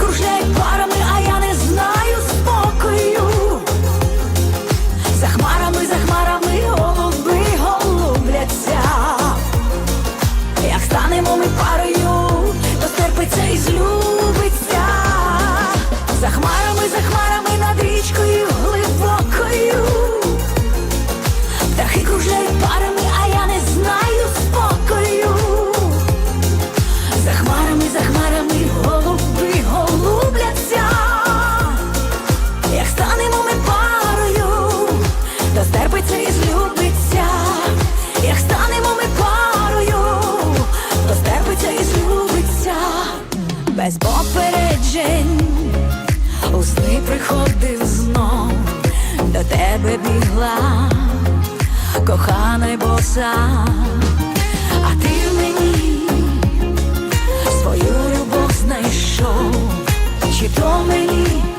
кружляет паром и тебе бігла, кохана боса, а ти в мені свою любов знайшов, чи то мені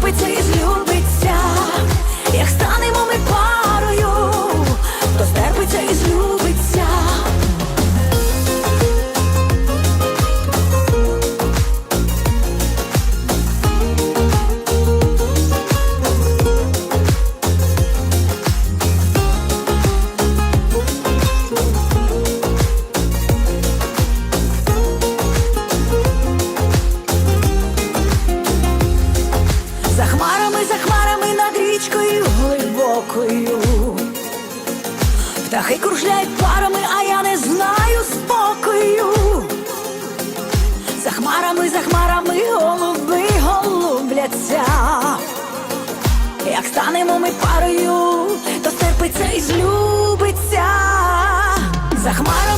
то за хмарами над річкою глибокою. Птахи кружляють парами, а я не знаю спокою. За хмарами, за хмарами голуби голубляться. Як станемо ми парою, то стерпиться і злюбиться. За хмарами